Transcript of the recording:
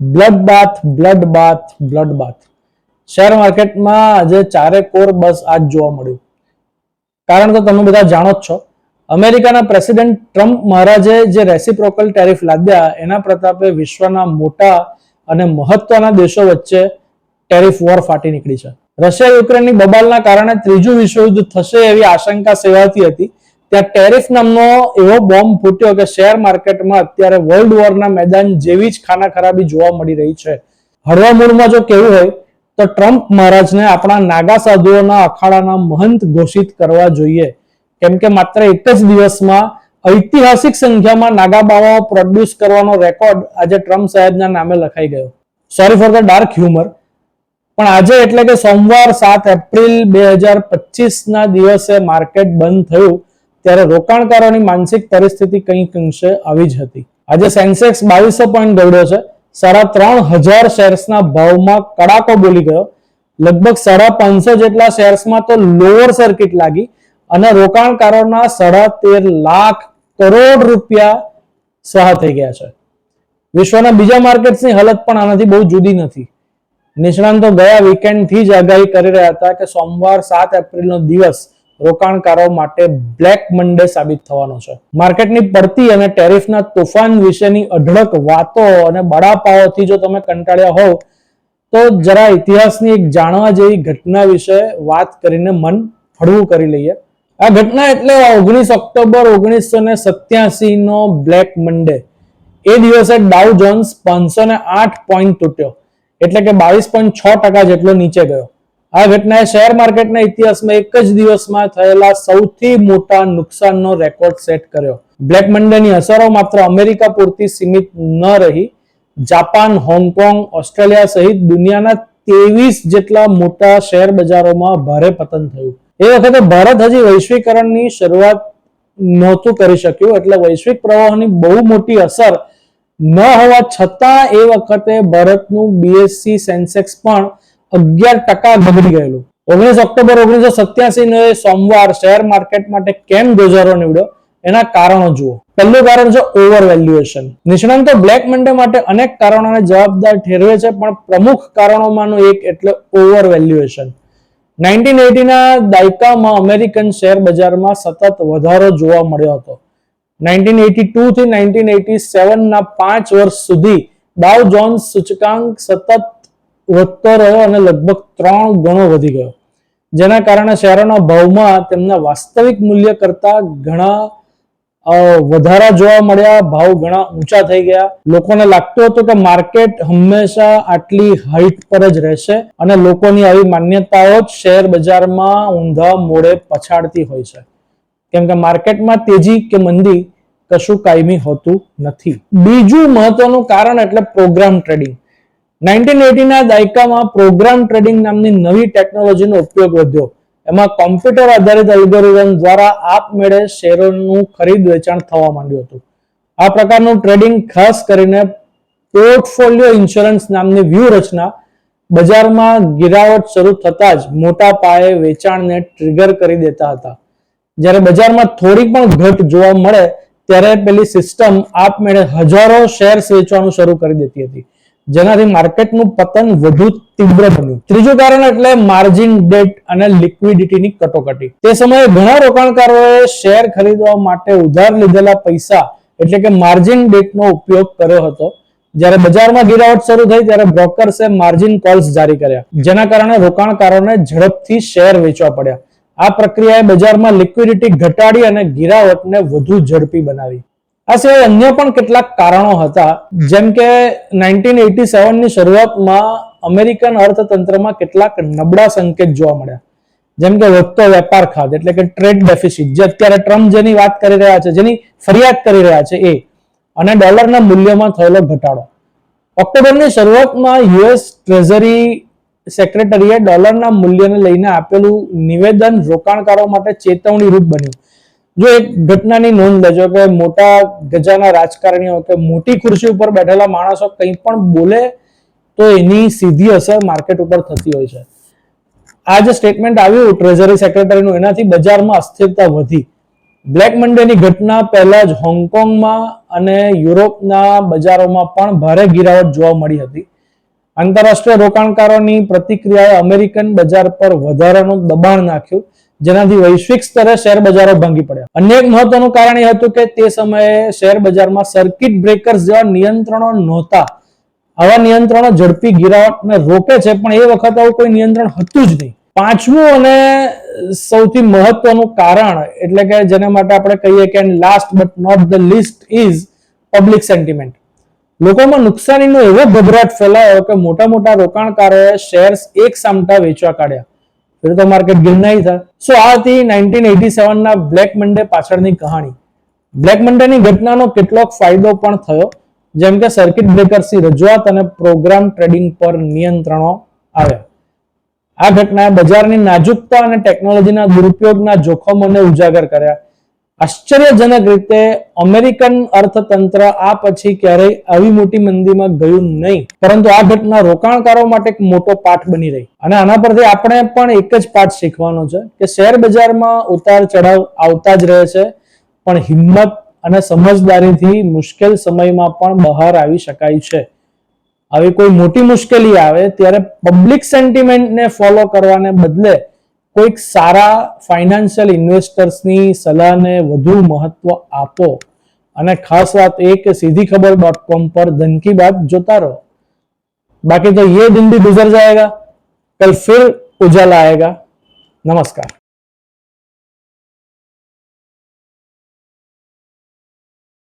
Blood bath blood bath blood bath share માર્કેટમાં આજે ચારે કોર બસ આજ જોવા મળ્યું. કારણ તો તમે બધા જાણો જ છો, અમેરિકાના પ્રેસિડેન્ટ ટ્રમ્પ મહારાજે જે રેસિપ્રોકલ ટેરિફ લાદ્યા, એના પ્રતાપે વિશ્વના મોટા અને મહત્વના દેશો વચ્ચે ટેરિફ વોર ફાટી નીકળી છે. રશિયા યુક્રેનની બબાલના કારણે ત્રીજું વિશ્વયુદ્ધ થશે એવી આશંકા સેવાતી હતી. ત્યાં ટેરિફ નામનો એવો બોમ્બ ફૂટ્યો કે શેર માર્કેટમાં અત્યારે વર્લ્ડ વોરના મેદાન જેવી જ ખાના ખરાબી જોવા મળી રહી છે. હળવા મૂળમાં જો કેવું હોય, તો ટ્રમ્પ મહારાજને આપણા નાગા સાધુઓના અખાડાના મહંત ઘોષિત કરવા જોઈએ. કેમ કે માત્ર એક જ દિવસમાં ઐતિહાસિક સંખ્યામાં નાગા બાવાઓ પ્રોડ્યુસ કરવાનો રેકોર્ડ આજે ટ્રમ્પ સાહેબના નામે લખાઈ ગયો. Sorry for the dark humour પણ આજે એટલે કે સોમવાર સાત એપ્રિલ બે હજાર પચીસના દિવસે માર્કેટ બંધ થયું. ત્યારે રોકાણકારોની માનસિક પરિસ્થિતિ કંઈક અંશે આવી જ હતી. આજે સેન્સેક્સ બાવીસો પોઈન્ટ દોડ્યો છે. સાડા ત્રણ હજાર શેર્સના ભાવમાં કડાકો બોલી ગયો. લગભગ સાડા પાંચસો જેટલા શેર્સમાં તો લોઅર સર્કિટ લાગી અને રોકાણકારોના સાડા તેર લાખ કરોડ રૂપિયા સહા થઈ ગયા છે. વિશ્વના બીજા માર્કેટ્સની હાલત પણ આનાથી બહુ જુદી નથી. નિષ્ણાંતો ગયા વીકેન્ડથી જ આગાહી કરી રહ્યા હતા કે સોમવાર સાત એપ્રિલનો દિવસ રોકાણકારો માટે બ્લેક મંડે સાબિત થવાનો છે. માર્કેટની પડતી અને ટેરિફના તોફાન વિશેની અઢળક વાતો અને બડાપાઓથી જો તમે કંટાળ્યા હોવ, તો જરા ઇતિહાસની એક જાણવા જેવી ઘટના વિશે વાત કરીને મન હળવું કરી લઈએ. આ ઘટના એટલે ઓગણીસ ઓક્ટોબર ઓગણીસો ને સત્યાસી નો બ્લેક મંડે એ દિવસે ડાઉ જોન્સ પાંચસો ને આઠ પોઈન્ટ તૂટ્યો. એટલે કે બાવીસ પોઈન્ટ છ ટકા જેટલો નીચે ગયો. આ ઘટનાએ શેર માર્કેટના ઇતિહાસમાં એક જ દિવસમાં થયેલા સૌથી મોટા નુકસાનનો રેકોર્ડ સેટ કર્યો. બ્લેક મંડેની અસરો માત્ર અમેરિકા પૂરતી સીમિત ન રહી, જાપાન, હોંગકોંગ, ઓસ્ટ્રેલિયા સહિત દુનિયાના ત્રેવીસ જેટલા મોટા શેર બજારોમાં ભારે પતન થયું. એ વખતે ભારત હજી વૈશ્વિકરણની શરૂઆત નહોતું કરી શક્યું, એટલે વૈશ્વિક પ્રવાહની બહુ મોટી અસર ન હોવા છતાં એ વખતે ભારતનું બીએસસી સેન્સેક્સ પણ અગિયાર ટકા બગડી ગયેલું. ઓગણીસ ઓક્ટોબર ઓગણીસો સત્યાસી નો સોમવાર શેર માર્કેટ માટે કેમ ગોજારો નીવડ્યો? એના કારણો જુઓ. પહેલું કારણ છે ઓવર વેલ્યુએશન. નિષ્ણાંતો બ્લેક મંડે માટે અનેક કારણોને જવાબદાર ઠેરવે છે, પણ પ્રમુખ કારણોમાંનું એક એટલે ઓવર વેલ્યુએશન. નાઇન્ટીન એટીના દાયકામાં અમેરિકન શેર બજારમાં સતત વધારો જોવા મળ્યો હતો. નાઇન્ટીન એટી ટુ થી નાઇન્ટીન એટી સેવનના પાંચ વર્ષ સુધી ડાઉ જોન્સ સૂચકાંક સતત વધતો રહ્યો અને લગભગ ત્રણ ગણો વધી ગયો. જેના કારણે શેરોના ભાવમાં તેમના વાસ્તવિક મૂલ્ય કરતા ઘણા વધારા જોવા મળ્યા. ભાવ ઘણા ઊંચા થઈ ગયા. લોકોને લાગતું હતું કે માર્કેટ હંમેશા આટલી હાઈટ પર જ રહેશે અને લોકોની આવી માન્યતાઓ જ શેર બજારમાં ઊંધા મોડે પછાડતી હોય છે. કેમ કે માર્કેટમાં તેજી કે મંદી કશું કાયમી હોતું નથી. બીજું મહત્વનું કારણ એટલે પ્રોગ્રામ ટ્રેડિંગ. નાઇન્ટીન એટીના દાયકામાં પ્રોગ્રામ ટ્રેડિંગ નામની નવી ટેકનોલોજીનો ઉપયોગ વધ્યો. એમાં કોમ્પ્યુટર આધારિત અલ્ગોરિધમ દ્વારા આપમેળે શેરોનું ખરીદ વેચાણ થવા માંડ્યું હતું. આ પ્રકારનું ટ્રેડિંગ ખાસ કરીને પોર્ટફોલિયો ઇન્સ્યોરન્સ નામની વ્યૂહરચના બજારમાં ગિરાવટ શરૂ થતા જ મોટા પાયે વેચાણને ટ્રિગર કરી દેતા હતા. જ્યારે બજારમાં થોડી પણ ઘટ જોવા મળે, ત્યારે પેલી સિસ્ટમ આપમેળે હજારો શેર્સ વેચવાનું શરૂ કરી દેતી હતી. જેનાથી માર્કેટનું પતન વધુ તીવ્ર બન્યું. ત્રીજું કારણ એટલે માર્જિન ડેટ અને લિક્વિડિટીની કટોકટી. તે સમયે ઘણા રોકાણકારોએ શેર ખરીદવા માટે ઉધાર લીધેલા પૈસા એટલે કે માર્જિન ડેટનો ઉપયોગ કર્યો હતો. જ્યારે બજારમાં ગિરાવટ શરૂ થઈ ત્યારે બ્રોકર્સે માર્જિન કોલ્સ જારી કર્યા. જેના કારણે રોકાણકારોને ઝડપથી શેર વેચવા પડ્યા. આ પ્રક્રિયાએ બજારમાં લિક્વિડિટી ઘટાડી અને ગિરાવટને વધુ ઝડપી બનાવી. આ સિવાય અન્ય પણ કેટલાક કારણો હતા. જેમ કે નાઇન્ટીન એટી સેવનની શરૂઆતમાં અમેરિકન અર્થતંત્રમાં કેટલાક નબળા સંકેત જોવા મળ્યા. જેમ કે વધતો વેપાર ખાધ, એટલે કે ટ્રેડ ડેફિસિટ જે અત્યારે ટ્રમ્પ જેની વાત કરી રહ્યા છે, જેની ફરિયાદ કરી રહ્યા છે એ, અને ડોલરના મૂલ્યમાં થયેલો ઘટાડો. ઓક્ટોબરની શરૂઆતમાં યુએસ ટ્રેઝરી સેક્રેટરીએ ડોલરના મૂલ્યને લઈને આપેલું નિવેદન રોકાણકારો માટે ચેતવણી રૂપ બન્યું. જો એક ઘટનાની નોંધ લેજો કે મોટા ગજાના રાજકારણીઓ કે મોટી ખુરશી ઉપર બેઠેલા માણસો કંઈ પણ બોલે તો એની સીધી અસર માર્કેટ ઉપર થતી હોય છે. આ જે સ્ટેટમેન્ટ આવ્યું ટ્રેઝરી સેક્રેટરીનું એનાથી બજારમાં અસ્થિરતા વધી. બ્લેક મંડેની ઘટના પહેલા જ હોંગકોંગમાં અને યુરોપના બજારોમાં પણ ભારે ગિરાવટ જોવા મળી હતી. આંતરરાષ્ટ્રીય રોકાણકારોની પ્રતિક્રિયાએ અમેરિકન બજાર પર વધારાનું દબાણ નાખ્યું, જેનાથી વૈશ્વિક સ્તરે શેર બજારો ભાંગી પડ્યા. અન્ય એક મહત્વનું કારણ એ હતું કે તે સમયે શેર બજારમાં સર્કિટ બ્રેકર્સ જેવા નિયંત્રણો નહોતા. આવા નિયંત્રણો ઝડપી ગિરાવટને રોકે છે, પણ એ વખત આવું કોઈ નિયંત્રણ હતું જ નહીં. પાંચમું અને સૌથી મહત્વનું કારણ, એટલે કે જેના માટે આપણે કહીએ કે last but not the least is public sentiment લોકોમાં નુકસાનીનો એવો ગભરાટ ફેલાયો કે મોટા મોટા રોકાણકારોએ શેર્સ એક સામટા વેચવા કાઢ્યા. ફિર તો માર્કેટ ગિરનાઈ થાય. સો આ હતી નાઇન્ટીન એટી સેવનના બ્લેક મંડે પાછળની કહાણી. બ્લેક મંડેની ઘટનાનો કેટલોક ફાયદો પણ થયો. જેમ કે સર્કિટ બ્રેકર્સની રજૂઆત અને પ્રોગ્રામ ટ્રેડિંગ પર નિયંત્રણો આવ્યા. આ ઘટનાએ બજારની નાજુકતા અને ટેકનોલોજીના દુરુપયોગના જોખમોને ઉજાગર કર્યા. આશ્ચર્યજનક રીતે અમેરિકન અર્થતંત્ર આ પછી ક્યારેય આવી મોટી મંદીમાં ગયું નહીં. પરંતુ આ ઘટના રોકાણકારો માટે એક મોટો પાઠ બની રહી. અને આના પરથી આપણે પણ એક જ પાઠ શીખવાનો છે કે શેર બજારમાં ઉતાર ચઢાવ આવતા જ રહે છે, પણ હિંમત અને સમજદારીથી મુશ્કેલ સમયમાં પણ બહાર આવી શકાય છે. આવી કોઈ મોટી મુશ્કેલી આવે ત્યારે પબ્લિક સેન્ટિમેન્ટને ફોલો કરવાને બદલે કોઈક સારા ફાઇનાન્શિયલ ઇન્વેસ્ટર્સની સલાહને વધુ મહત્વ આપો. અને ખાસ વાત એ કે સીધી ખબર ડોટ કોમ પર ધન કી બાત જોતા રહો. બાકી તો યે દિન ભી ગુજર જાયેગા. કલ ફિર ઉજાલા આયેગા. નમસ્કાર.